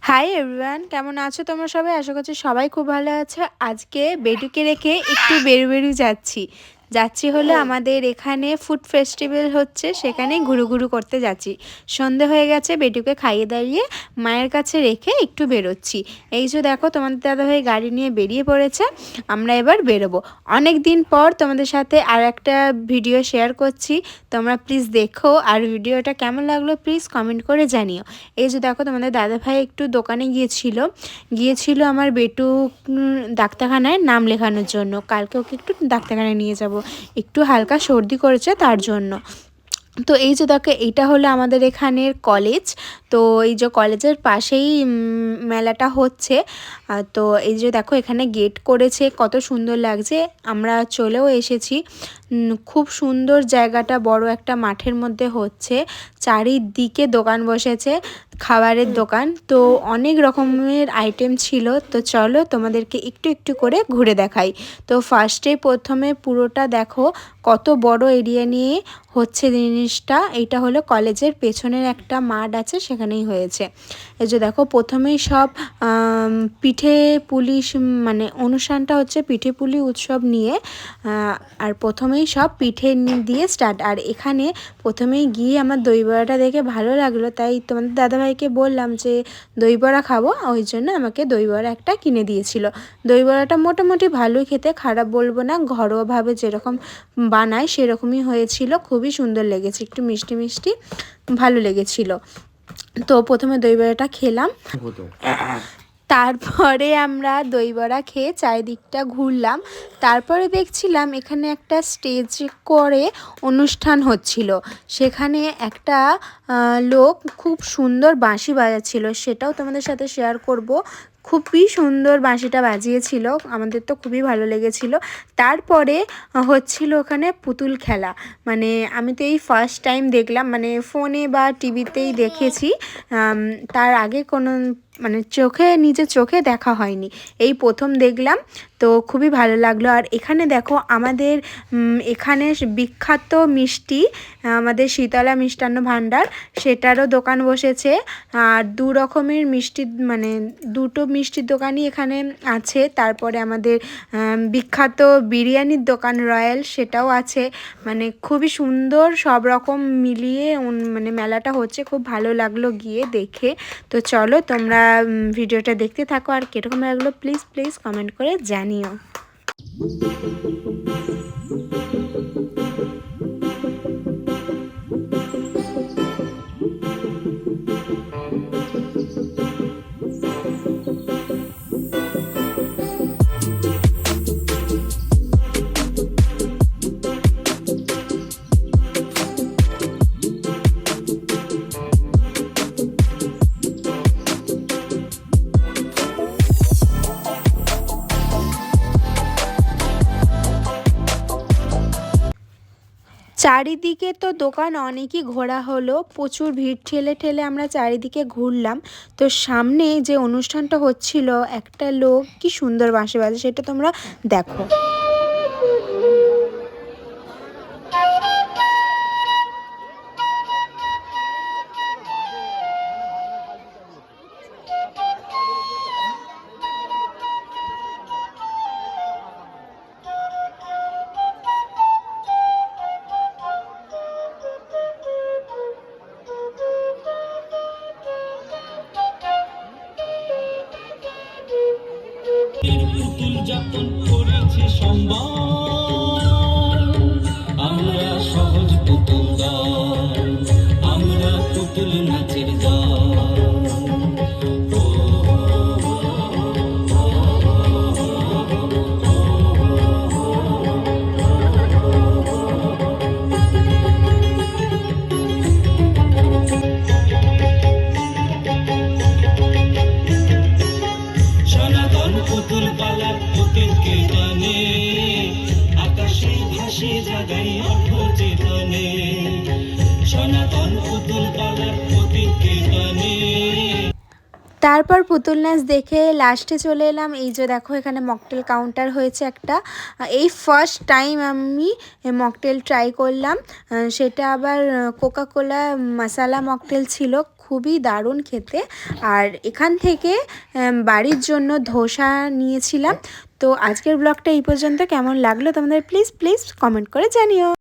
Hi everyone কেমন আছো তোমরা সবাই? আশা করছি সবাই খুব ভালো আছো। আজকে বেডুকে রেখে একটু বেরু বেরু যাচ্ছি। যাচ্ছি হলো আমাদের এখানে ফুড ফেস্টিভ্যাল হচ্ছে সেখানে ঘুরু ঘুরু করতে যাচ্ছি। সন্ধে হয়ে গেছে বেটুকে খাইয়ে দাঁড়িয়ে মায়ের কাছে রেখে একটু বেরোচ্ছি। এই যে দেখো তোমাদের দাদাভাই গাড়ি নিয়ে বেরিয়ে পড়েছে আমরা এবার বেরোবো। অনেক দিন পর তোমাদের সাথে আর একটা ভিডিও শেয়ার করছি তোমরা প্লিজ দেখো আর ভিডিওটা কেমন লাগল প্লিজ কমেন্ট করে জানিও। এই যে দেখো তোমাদের দাদাভাই একটু দোকানে গিয়েছিল গিয়েছিল আমার বেটু ডাক্তারখানায় নাম লেখানোর জন্য। কালকে ওকে একটু ডাক্তারখানায় নিয়ে যাব একটু হালকা সর্দি করেছে তার জন্য। তো এই যে দেখো, এইটা হলো আমাদের এখানের কলেজ তো এই যে কলেজের পাশেই মেলাটা হচ্ছে। তো এই যে দেখো, এখানে গেট করেছে। কত সুন্দর লাগছে। আমরা চলেও এসেছি। খুব সুন্দর জায়গাটা, বড় একটা মাঠের মধ্যে হচ্ছে। চারিদিকে দোকান বসেছে। খাবারের দোকান। তো অনেক রকমের আইটেম ছিল। তো চলো তোমাদেরকে একটু একটু করে ঘুরে দেখাই। তো ফার্স্টে প্রথমে পুরোটা দেখো। কত বড় এরিয়া নিয়ে হচ্ছে জিনিসটা। এইটা হলো কলেজের পেছনের একটা মাঠ আছে, সেখানেই হয়েছে। এই যে দেখো, প্রথমেই সব পিঠে পুলিশ মানে অনুষ্ঠানটা হচ্ছে পিঠে পুলি উৎসব নিয়ে। আর প্রথমেই সব পিঠে দিয়ে স্টার্ট আর এখানে প্রথমেই গিয়ে আমার দই বড়াটা দেখে ভালো লাগল। তাই তোমাদের দাদাভাইকে বললাম যে দইবড়া খাব? ওই জন্য আমাকে দইবড়া একটা কিনে দিয়েছিল। দইবড়াটা মোটামুটি ভালোই খেতে, খারাপ বলব না, ঘরোয়াভাবে যেরকম বানায় সেরকমই হয়েছিল। খুবই সুন্দর লেগেছে, একটু মিষ্টি মিষ্টি ভালো লেগেছিল। তো প্রথমে দইবড়াটা খেলাম। তারপরে আমরা দইবড়া খেয়ে চারিদিকটা ঘুরলাম। তারপরে দেখছিলাম এখানে একটা স্টেজ করে অনুষ্ঠান হচ্ছিল। সেখানে একটা লোক খুব সুন্দর বাঁশি বাজাচ্ছিল। সেটাও তোমাদের সাথে শেয়ার করব। খুবই সুন্দর বাঁশিটা বাজিয়েছিল। আমাদের তো খুবই ভালো লেগেছিল। তারপরে হচ্ছিল ওখানে পুতুল খেলা। মানে আমি তো এই ফার্স্ট টাইম দেখলাম। মানে ফোনে বা টিভিতেই দেখেছি। তার আগে কোনো মানে চোখে নিজের চোখে দেখা হয়নি। এই প্রথম দেখলাম, তো খুবই ভালো লাগল। আর এখানে দেখো আমাদের এখানে বিখ্যাত মিষ্টি, আমাদের শীতলা মিষ্টান্ন ভাণ্ডার, সেটারও দোকান বসেছে। আর দু রকমের মিষ্টি মানে দুটো মিষ্টির দোকানই এখানে আছে। তারপরে আমাদের বিখ্যাত বিরিয়ানির দোকান রয়্যাল, সেটাও আছে। মানে খুবই সুন্দর, সব রকম মিলিয়ে মানে মেলাটা হচ্ছে। খুব ভালো লাগল গিয়ে দেখে। তো চলো তোমরা ভিডিওটা দেখতে থাকো আর কীরকম লাগল প্লিজ প্লিজ কমেন্ট করে জানিও। চারিদিকে তো দোকান অনেকই ঘোরা হলো, প্রচুর ভিড়, ঠেলে ঠেলে আমরা চারিদিকে ঘুরলাম। তো সামনে যে অনুষ্ঠানটা হচ্ছিল, একটা লোক কি সুন্দর বাঁশে বাজে সেটা তোমরা দেখো। যাপন করেছে সম্মান আমরা সহজ পুতুল আমরা পুতুল নাচের দল তারপর পুতুল নাচ দেখে লাস্টে চলে এলাম। এই যে দেখো, এখানে মকটেল কাউন্টার হয়েছে একটা। এই ফার্স্ট টাইম আমি মকটেল ট্রাই করলাম। সেটা আবার কোকা কোলা মশালা মকটেল ছিল, খুবই দারুণ খেতে। আর এখান থেকে বাড়ির জন্য ধোসা নিয়েছিলাম। তো আজকের ব্লগটা এই পর্যন্ত। কেমন লাগল তোমাদের প্লিজ প্লিজ কমেন্ট করে জানিও।